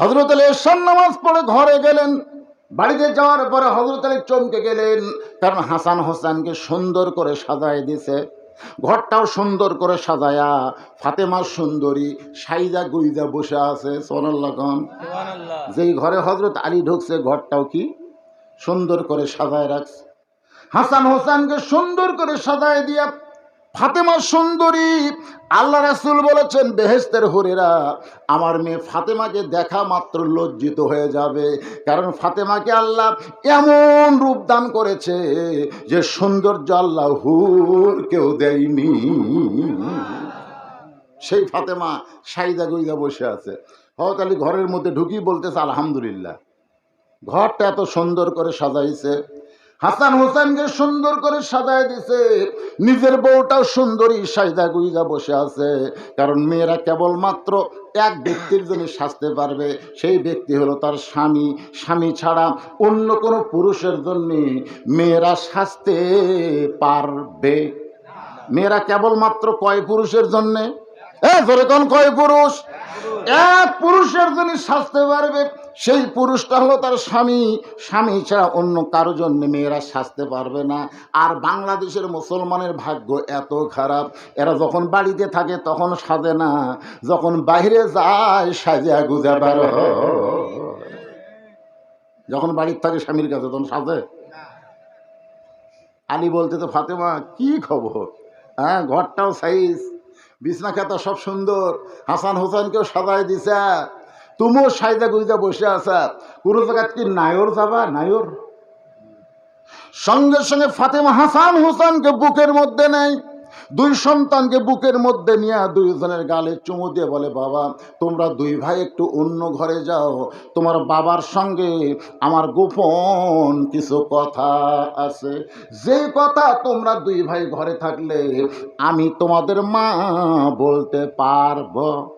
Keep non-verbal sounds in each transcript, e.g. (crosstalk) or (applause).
হজরত আলী এসান নামাজ পড়ে ঘরে গেলেন। বাড়িতে যাওয়ার পরে হজরত আলী চমকে গেলেন। কারণ হাসান হোসেনকে সুন্দর করে সাজায় দিছে ঘরটাও সুন্দর করে সাজায়া ফাতেমা সুন্দরী সাইজা গুইজা বসে আছে সোনাল্লাহ খান সুবহানাল্লাহ। যেই ঘরে হজরত আলী ঢুকছে ঘরটাও কি? সুন্দর করে সাজায় রাখছে। হাসান হোসেনকে সুন্দর করে সাজায় দিয়া ফাতেমা সুন্দরী, আল্লাহ রাসুল বলেছেন বেহেস্তের হরেরা, আমার মেয়ে ফাতেমাকে দেখা মাত্র লজ্জিত হয়ে যাবে। কারণ ফাতেমাকে আল্লাহ এমন রূপ দান করেছে যে সৌন্দর্য আল্লাহ হুর কেউ দেয়নি। সেই ফাতেমা সাইদা গুইদা বসে আছে। হয়তো আলী ঘরের মধ্যে ঢুকি বলতেছে, আলহামদুলিল্লাহ। ঘরটা এত সুন্দর করে সাজাইছে। হাসান হোসেনকে সুন্দর করে সাজায় দিছে। নিজের বউটাও সুন্দরী সাইদা গুইজা বসে আছে। কারণ মেয়েরা কেবলমাত্র এক ব্যক্তির জন্য সাজতে পারবে। সেই ব্যক্তি হলো তার স্বামী। স্বামী ছাড়া অন্য কোনো পুরুষের জন্য মেয়েরা সাজতে পারবে। মেয়েরা কেবলমাত্র কয় পুরুষের জন্যে? ধরে কয় পুরুষ? এক পুরুষের জন্য সাজতে পারবে সেই পুরুষটা হলো তার স্বামী। স্বামী ছাড়া অন্য কারও জন্য মেয়েরা সাজতে পারবে না। আর বাংলাদেশের মুসলমানের ভাগ্য এত খারাপ। এরা যখন বাড়িতে থাকে, তখন সাজে না। যখন বাইরে যায় সাজিয়া গুজা বার হয়। যখন বাড়ির থাকে, স্বামীর কাছে তখন সাজে। আলী বলতে তো ফাতেমা, কি খবর? হ্যাঁ ঘরটাও সাইজ। বিছনা খাতা সব সুন্দর। হাসান হোসেনকেও সাজাই দিছে। তুমিও সাইজা গুইজা বসে আছা। কোনো জায়গায় কি নায়র যাবা? নায়র? সঙ্গে সঙ্গে ফাতেমা হাসান হোসেনকে বুকের মধ্যে নেই। দুই সন্তানকে বুকের মধ্যে নিয়ে দুইজনের গালে চুমু দিয়ে বলে, বাবা, তোমরা দুই ভাই একটু অন্য ঘরে যাও। তোমার বাবার সঙ্গে আমার গোপন কিছু কথা আছে। যে কথা তোমরা দুই ভাই ঘরে থাকলে আমি তোমাদের মা বলতে পারব।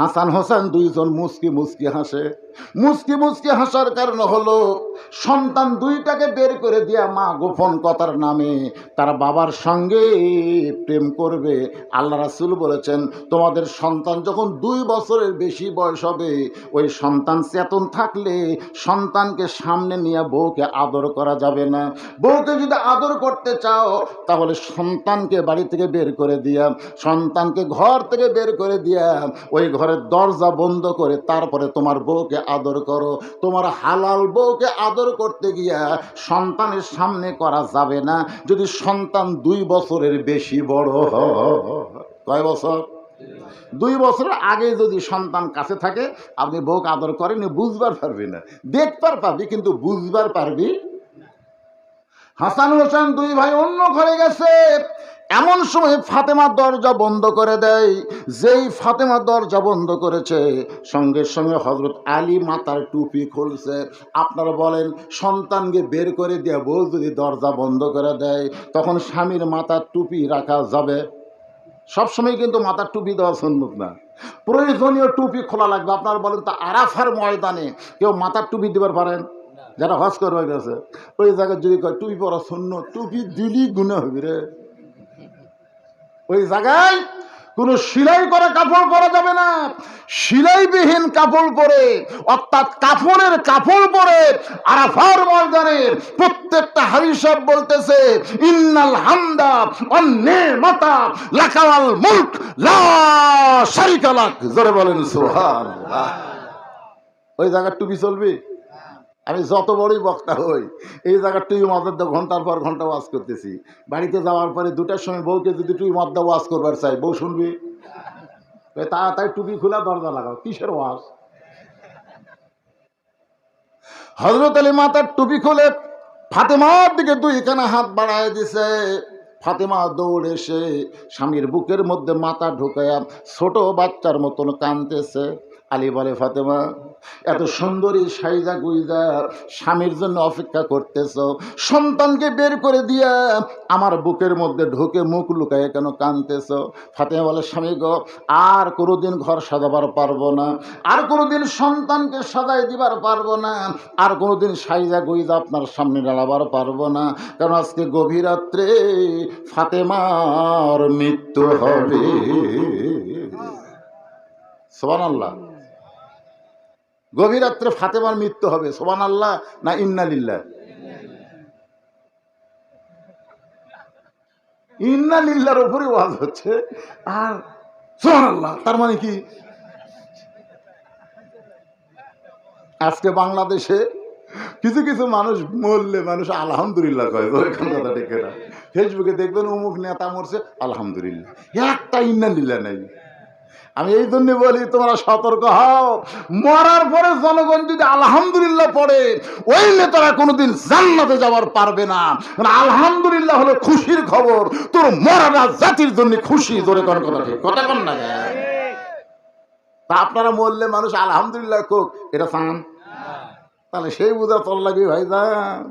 হাসান হোসেন দুইজন মুসকি মুসকি হাসে। মুসকি মুসকি হাসার কারণ হলো, সন্তান দুইটাকে বের করে দিয়া মা গোপন কথার নামে তার বাবার সঙ্গে প্রেম করবে। আল্লাহ রাসুল বলেছেন, তোমাদের সন্তান যখন দুই বছরের বেশি বয়স হবে, ওই সন্তান চেতন থাকলে সন্তানকে সামনে নিয়ে বউকে আদর করা যাবে না। বউকে যদি আদর করতে চাও, তাহলে সন্তানকে বাড়ি থেকে বের করে দিয়া, সন্তানকে ঘর থেকে বের করে দিয়া, ওই ঘরের দরজা বন্ধ করে তারপরে তোমার বউকে আদর করো। তোমার হালাল বউকে আদর করতে গিয়া সন্তানের সামনে করা যাবে না। যদি সন্তান দুই বছরের বেশি বড় কয় বছর? দুই বছর আগে যদি সন্তান কাছে থাকে, আপনি বউকে আদর করেন বুঝবার পারবি না। দেখবার পারবি, কিন্তু বুঝবার পারবি হাসান হোসেন দুই ভাই অন্য ঘরে গেছে। এমন সময় ফাতেমা দরজা বন্ধ করে দেয়। যেই ফাতেমা দরজা বন্ধ করেছে, সঙ্গে সঙ্গে হজরত আলী মাতার টুপি খুলছে। আপনারা বলেন, সন্তানকে বের করে দিয়ে বউ যদি দরজা বন্ধ করে দেয়, তখন স্বামীর মাথার টুপি রাখা যাবে। সবসময় কিন্তু মাথার টুপি দেওয়া সম্ভব না। প্রয়োজনীয় টুপি খোলা লাগবে। আপনারা বলেন, তা আরাফার ময়দানে কেউ মাথার টুপি দিবার পারেন? যারা হজ করবে গেছে। ওই জায়গায় যদি টুপি পরা শূন্য টুপি দিলি গুণে হবে রে। ওই জায়গায় কোনো সিলাই করা কাপড় পরা যাবে না। সিলাইবিহীন কাপড় পরে, অর্থাৎ কাপড়ের কাপড় পরে আরাফার ময়দানের প্রত্যেকটা হারিসব বলতেছে, ইন্নাল হামদা অন্যে মাতা লাকাওয়াল মুল্ক, লা জোরে বলেন, সুবহানাল্লাহ। ওই জায়গার টুপি চলবে? আমি যত বড়ই বক্তা হই, এই জায়গার টুই মদ্দা ঘণ্টার পর ঘণ্টা ওয়াজ করতেছি। বাড়িতে যাওয়ার পরে দুটার সময় বউকে যদি টুই মদ্দা ওয়াজ করবার চাই, বউ শুনবি? তাড়াতাড়ি টুপি খোলা, দরজা লাগাও, কিসের ওয়াজ? হজরত আলী মাতার টুপি খুলে ফাতেমার দিকে দুই দুইখানা হাত বাড়ায় দিছে। ফাতেমা দৌড়ে এসে স্বামীর বুকের মধ্যে মাথা ঢুকায়া ছোট বাচ্চার মতন কানতেছে আলী বলে, ফাতেমা, এত সুন্দরী সাইজা গুইজা স্বামীর জন্য অপেক্ষা করতেছ। সন্তানকে বের করে দিয়া আমার বুকের মধ্যে ঢুকে মুখ লুকায় কেন কানতেছ ফাতেমা বলে, স্বামী গো, আর কোনোদিন ঘর সাজাবার পারব না, আর কোনোদিন সন্তানকে সাজাই দিবার পারব না, আর কোনোদিন সাইজা গুইজা আপনার সামনে দাঁড়াবার পারব না। কারণ আজকে গভীর রাত্রে ফাতেমার মৃত্যু হবে। সোবান আল্লাহ গভীর রাত্রে ফাতেমার মৃত্যু হবে সোমান আল্লাহ না ইন্নালিল্লাহ ইন্নালিল্লার উপরে ওয়াজ হচ্ছে, আর সোমান আল্লাহ তার মানে কি? আজকে বাংলাদেশে কিছু কিছু মানুষ মরলে মানুষ আলহামদুলিল্লাহ কয় তো এখন কথা ঠিক না। ফেসবুকে দেখবেন অমুক নেতা মরছে, আলহামদুলিল্লাহ। একটা ইন্নালিল্লাহ নেই। আমি এই জন্য বলি, তোমরা সতর্ক হও। মরার পরে জনগণ যদি আলহামদুলিল্লাহ পড়ে, ওই নেতারা কোনোদিন জান্নাতে যাওয়ার পারবে না। আলহামদুলিল্লাহ হলো খুশির খবর, তোর মরারা জাতির জন্য খুশি তোর কোন কথা ঠিক? কথা কন না তা আপনারা মরলে মানুষ আলহামদুলিল্লাহ কোক এটা চান তাহলে সেই বুঝা চল লাগে ভাই যান।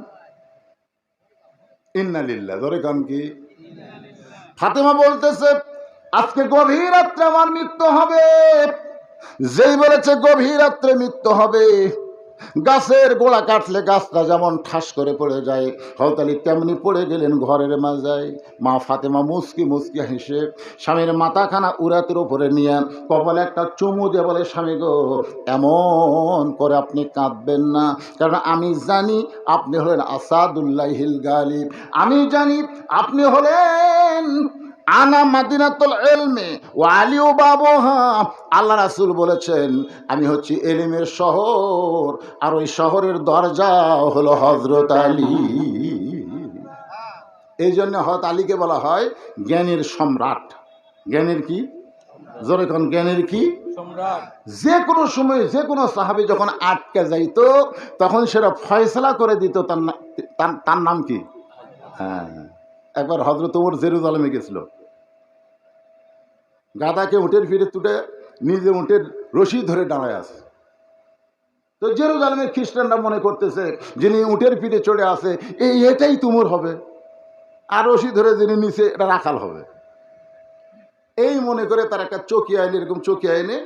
ইন্নালিল্লাহ ধরে কান কি? ফাতেমা বলতেছে আজকে গভীর রাত্রে আমার মৃত্যু হবে। যেই বলেছে গভীর রাত্রে মৃত্যু হবে, গাছের গোড়া কাটলে গাছটা যেমন ঠাস করে পড়ে যায় হরতালি তেমনি পড়ে গেলেন ঘরের মাজায় মা ফাতেমা মুসকি মুসকি হেসে, স্বামীর মাথাখানা উড়াতের উপরে নিয়ে কপালে একটা চুমু দিয়ে বলে, স্বামী গো, এমন করে আপনি কাঁদবেন না। কারণ আমি জানি আপনি হলেন আসাদুল্লাহিল গালিব। আমি জানি আপনি হলেন আনা মাদিনাতুল এলমে ও আলিও বাবহা আল্লাহ রাসুল বলেছেন আমি হচ্ছি এলিমের শহর আর ওই শহরের দরজা হলো হজরত আলী। এই জন্য হত আলীকে বলা হয় জ্ঞানের সম্রাট। জ্ঞানের কি? জোরে কোন জ্ঞানের কি? যে কোনো সময় যে কোনো সাহাবি যখন আটকে যাইত তখন সেটা ফয়সলা করে দিত তার তার- তার নাম কি? হ্যাঁ একবার হজরত ওমর জেরুজালেমে গেছিল। গাদাকে উটের ফিরে তুটে নিজে উটের রশি ধরে দাঁড়ায় আছে। তো জেরুজালেমের খ্রিস্টানরা মনে করতেছে, যিনি উটের পিঠে চড়ে আসে, এই এটাই তুমুর হবে। আর রশি ধরে যিনি নিচে, এটা রাখাল হবে। এই মনে করে তার একটা চকি আইনে এরকম চকি আইনে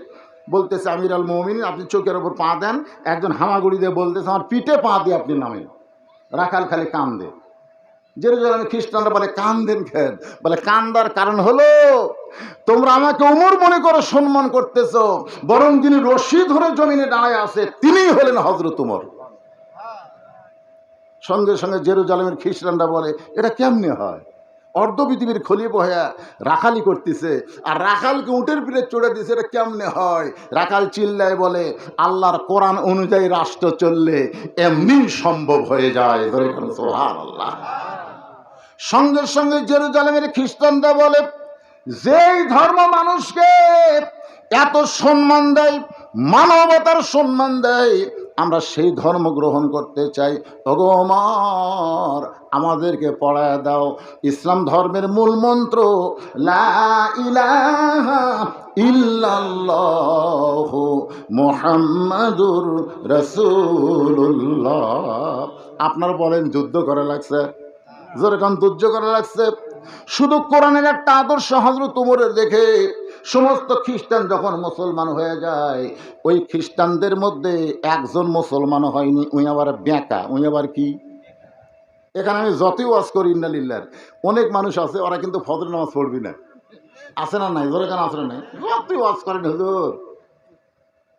বলতেছে, আমির আল মমিন আপনি চোখের ওপর পা দেন, একজন হামাগুড়ি দিয়ে বলতেছে, আমার পিঠে পা দিয়ে আপনি নামেন। রাখাল খালি কান দে জেরুজালেমে খ্রিস্টানরা বলে কান? দেন খেন বলে, কান্দার কারণ হলো তোমরা আমাকে উমর মনে করো সম্মান করতেছ, বরং যিনি রশি ধরে জমিনে দাঁড়ায় আছে তিনি হলেন হজরত উমর। সঙ্গে সঙ্গে জেরুজালেমের খ্রিস্টানরা বলে, এটা কেমনে হয়? অর্ধ পৃথিবীর খলি বহয়া রাখালি করতেছে, আর রাখালকে উটের পিঠে চড়ে দিছে, এটা কেমনে হয়? রাখাল চিল্লায় বলে, আল্লাহর কোরআন অনুযায়ী রাষ্ট্র চললে এমনি সম্ভব হয়ে যায়। ধরে সঙ্গে সঙ্গে জেরুজালেমের খ্রিস্টানরা বলে যেই ধর্ম মানুষকে এত সম্মান দেয়, মানবতার সম্মান দেয়, আমরা সেই ধর্ম গ্রহণ করতে চাই। অগমার আমাদেরকে পড়ায় দাও। ইসলাম ধর্মের মূল মন্ত্র ইল্লাল্লাহু মুহাম্মাদুর রাসূলুল্লাহ। আপনার বলেন, যুদ্ধ করে লাগছে? যেরকম ধৈর্য করা লাগছে? শুধু কোরআনের একটা আদর্শ হজরত উমরের দেখে সমস্ত খ্রিস্টান যখন মুসলমান হয়ে যায়, ওই খ্রিস্টানদের মধ্যে একজন মুসলমান হয়নি উই আবার ব্যাঁকা উই আবার কি? এখানে আমি যতই ওয়াজ করি ইন্দালিল্লার অনেক মানুষ আছে, ওরা কিন্তু ফজর নামাজ পড়বি না। আছে না নাই? ধরে কেন আছে না নাই? যতই ওয়াজ করেন হুজুর।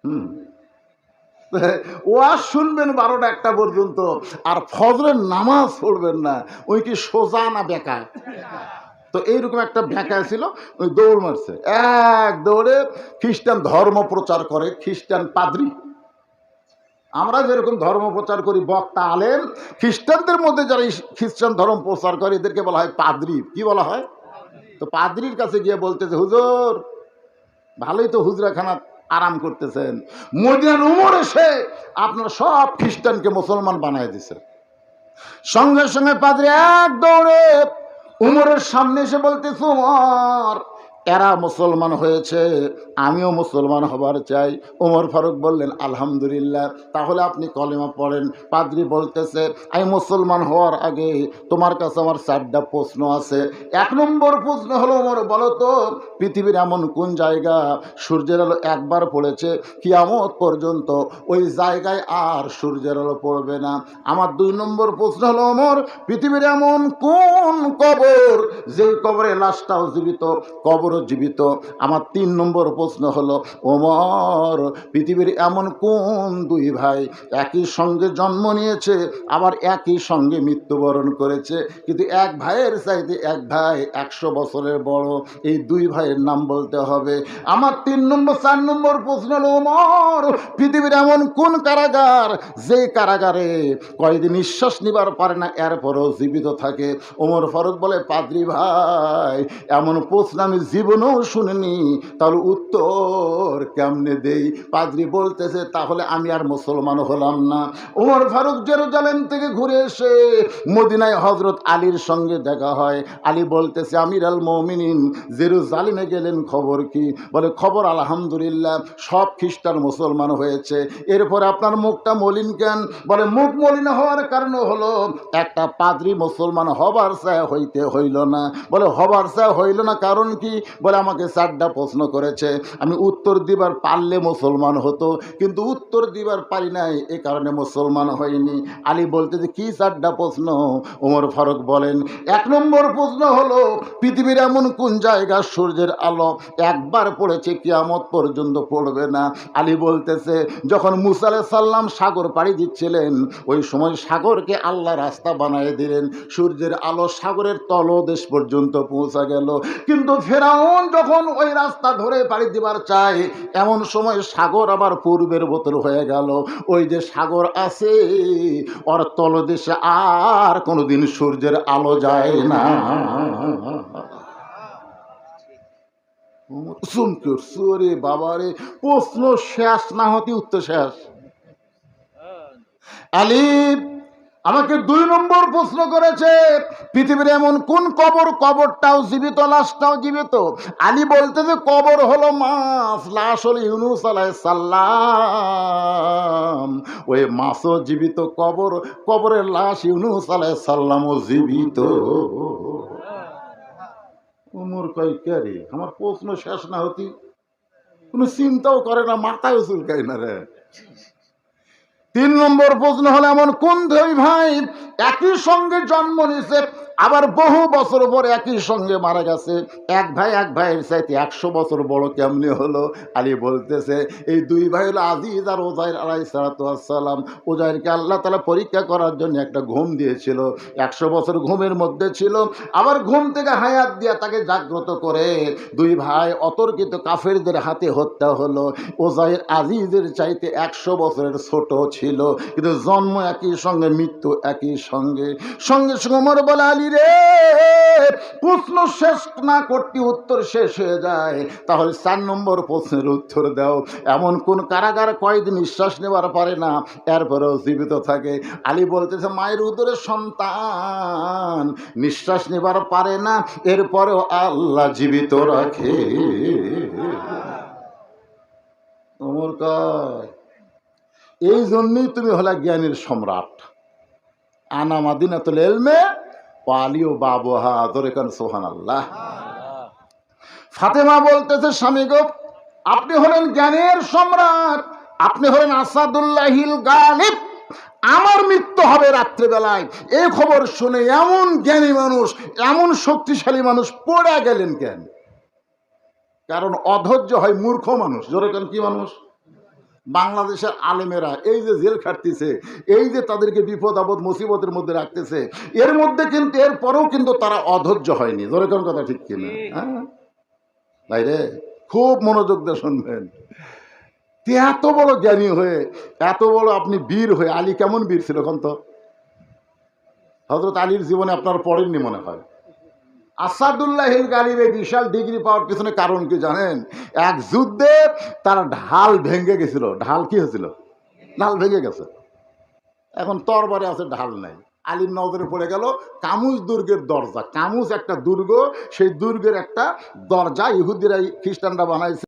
হুম। (laughs) ওয়াজ শুনবেন বারোটা একটা পর্যন্ত, আর ফজরের নামাজ পড়বেন না। ওই কি সোজা না বেকা? তো এইরকম একটা ভেঁকা ছিল, ওই দৌড় মারছে। এক দৌড়ে খ্রিস্টান ধর্ম প্রচার করে, খ্রিস্টান পাদ্রি। আমরা যেরকম ধর্ম প্রচার করি, বক্তা আলেন খ্রিস্টানদের মধ্যে যারা খ্রিস্টান ধর্ম প্রচার করে, এদেরকে বলা হয় পাদ্রি। কি বলা হয়? তো পাদ্রির কাছে গিয়ে বলতেছে, হুজুর, ভালোই তো হুজরাখানা আরাম করতেছেন। মদিনার উমর এসে আপনার সব খ্রিস্টানকে মুসলমান বানায় দিছে। সঙ্গে সঙ্গে পাদ্রে এক দৌড়ে উমরের সামনে এসে বলতেছে, উমর এরা মুসলমান হয়েছে, আমিও মুসলমান হবার চাই। উমর ফারুক বললেন, আলহামদুলিল্লাহ, তাহলে আপনি কলেমা পড়েন। পাদ্রি বলতেছে, আমি মুসলমান হওয়ার আগে তোমার কাছে আমার চারটা প্রশ্ন আছে। এক নম্বর প্রশ্ন হলো, উমর, বলো তো, পৃথিবীর এমন কোন জায়গা সূর্যের আলো একবার পড়েছে? কিয়ামত পর্যন্ত ওই জায়গায় আর সূর্যের আলো পড়বে না। আমার দুই নম্বর প্রশ্ন হলো অমর পৃথিবীর এমন কোন কবর যে কবরে লাশটাও জীবিত, কবর এরপরও জীবিত আমার তিন নম্বর প্রশ্ন হলো, ওমর, পৃথিবীর এমন কোন দুই ভাই একই সঙ্গে জন্ম নিয়েছে, আবার একই সঙ্গে মৃত্যুবরণ করেছে? কিন্তু এক ভাইয়ের চাইতে এক ভাই একশো বছরের বড়, এই দুই ভাইয়ের নাম বলতে হবে। আমার তিন নম্বর, চার নম্বর প্রশ্ন হলো, ওমর, পৃথিবীর এমন কোন কারাগার যে কারাগারে কয়েকদিন নিঃশ্বাস নিবার পারে না, এরপরও জীবিত থাকে? ওমর ফারুক বলে, পাদ্রি ভাই, এমন প্রশ্ন আমি জীবনেও শুনিনি। তাহলে উত্তর কেমনে দেই? পাদ্রি বলতেছে, তাহলে আমি আর মুসলমান হলাম না। ওমর ফারুক জেরুজালেম থেকে ঘুরে এসে মদিনায় হজরত আলীর সঙ্গে দেখা হয়। আলী বলতেছে, আমির আল মমিনিন, জেরুজালিমে গেলেন খবর কি? বলে, খবর আলহামদুলিল্লাহ, সব খ্রিস্টান মুসলমান হয়েছে। এরপর আপনার মুখটা মলিন কেন? বলে, মুখ মলিন হওয়ার কারণ হলো, একটা পাদ্রি মুসলমান হবার চায় হইতে হইল না। বলে, হবার চায় হইল না কারণ কি? বলে আমাকে চারটা প্রশ্ন করেছে, আমি উত্তর দিবার পারলে মুসলমান হতো, কিন্তু উত্তর দিবার পারি নাই, এ কারণে মুসলমান হয়নি। আলী বলতে যে, কী চারটা প্রশ্ন? ওমর ফারুক বলেন, এক নম্বর প্রশ্ন হলো, পৃথিবীর এমন কোন জায়গা সূর্যের আলো একবার পড়েছে, কিয়ামত পর্যন্ত পড়বে না? আলী বলতেছে, যখন মুসালে সাল্লাম সাগর পাড়ি দিচ্ছিলেন, ওই সময় সাগরকে আল্লাহ রাস্তা বানিয়ে দিলেন, সূর্যের আলো সাগরের তলদেশ পর্যন্ত পৌঁছা গেল। কিন্তু ফেরাউন যখন ওই রাস্তা ধরে পাড়ি দিবার চায় এমন সময় সাগর আবার পূর্বের বোতল হয়ে গেল। ওই যে সাগর আছে, ওর তলদেশে আর কোনোদিন সূর্যের আলো যায় না। সুরে বাবারে প্রশ্ন শেষ না হতে উত্তর শেষ। আলিফ আমাকে দুই নম্বর প্রশ্ন করেছে, পৃথিবীর এমন কোন কবর? কবরটাও জীবিত, লাশটাও জীবিত? আলী বলতে যে কবর হলো মাছ, লাশ হলো ইউনুস সাল্লাম ওই মাছও জীবিত, কবর, কবরের লাশ ইউনুস সাল্লামও জীবিত। উমর কয়, কে আমার প্রশ্ন শেষ না হতি। কোনো চিন্তাও করে না মাথায় চুলকায় না রে। তিন নম্বর প্রশ্ন হলো এমন কোন দেবী ভাই একই সঙ্গে জন্ম নিছে আবার বহু বছর পর একই সঙ্গে মারা গেছে। এক ভাই, এক ভাইয়ের চাইতে একশো বছর বড় কেমনি হলো? আলী বলতেছে, এই দুই ভাই হলো আজিজ আর ওজাইর আলাই সালাতাম ওজাইরকে আল্লাহ তালা পরীক্ষা করার জন্য একটা ঘুম দিয়েছিল। একশো বছর ঘুমের মধ্যে ছিল। আবার ঘুম থেকে হায়াত দিয়া তাকে জাগ্রত করে দুই ভাই অতর্কিত কাফেরদের হাতে হত্যা হলো। ওজাইর আজিজের চাইতে একশো বছরের ছোট ছিল। কিন্তু জন্ম একই সঙ্গে, মৃত্যু একই সঙ্গে। সঙ্গে সঙ্গে বলে, আলী রে প্রশ্ন শেষ না করতে উত্তর শেষ হয়ে যায়। তাহলে চার নম্বর প্রশ্নের উত্তর দাও। এমন কোন কারাগার কয়েকদিন নিঃশ্বাস নেবার পারে না, এরপরেও জীবিত থাকে। আলী বলতেছে, মায়ের উদরে সন্তান নিঃশ্বাস নেবার পারে না, এরপরেও আল্লাহ জীবিত রাখে। তোমার কয় এই জন্যই তুমি হলে জ্ঞানীর সম্রাট। আনা মাদিনাতুল এলমে পালিও বাবহা ধরে কান সোহান আল্লাহ। ফাতেমা বলতেছে স্বামী গো আপনি হলেন জ্ঞানের সম্রাট আপনি হলেন আসাদুল্লাহিল গালিব। আমার মৃত্যু হবে রাত্রেবেলায়। এই খবর শুনে এমন জ্ঞানী মানুষ এমন শক্তিশালী মানুষ পড়ে গেলেন কেন? কারণ অধৈর্য হয় মূর্খ মানুষ। জোরে কেন কি মানুষ? বাংলাদেশের আলেমেরা এই যে জেল খাটতেছে এই যে তাদেরকে বিপদ আপদ মুসিবতের মধ্যে রাখতেছে এর মধ্যে কিন্তু এরপরেও কিন্তু তারা অধৈর্য হয়নি। ধরে কোন কথা ঠিক কিনা? হ্যাঁ? তাই রে খুব মনোযোগ দিয়ে শুনবেন। তে এত বড় জ্ঞানী হয়ে এত বড় আপনি বীর হয়ে আলী কেমন বীর ছিল এখন তো? হজরত আলীর জীবনে আপনার পড়েননি মনে হয়। আসাদুল্লাহিল গালিব এই বিশাল ডিগ্রি পাওয়ার পিছনে কারণ কি জানেন? এক যুদ্ধে তার ঢাল ভেঙে গেছিল। ঢাল কি হয়েছিল? ঢাল ভেঙে গেছে। এখন তরবারে আছে ঢাল নাই। আলীর নজরে পড়ে গেল কামুজ দুর্গের দরজা। কামুজ একটা দুর্গ, সেই দুর্গের একটা দরজা। ইহুদিরাই খ্রিস্টানরা বানাইছে।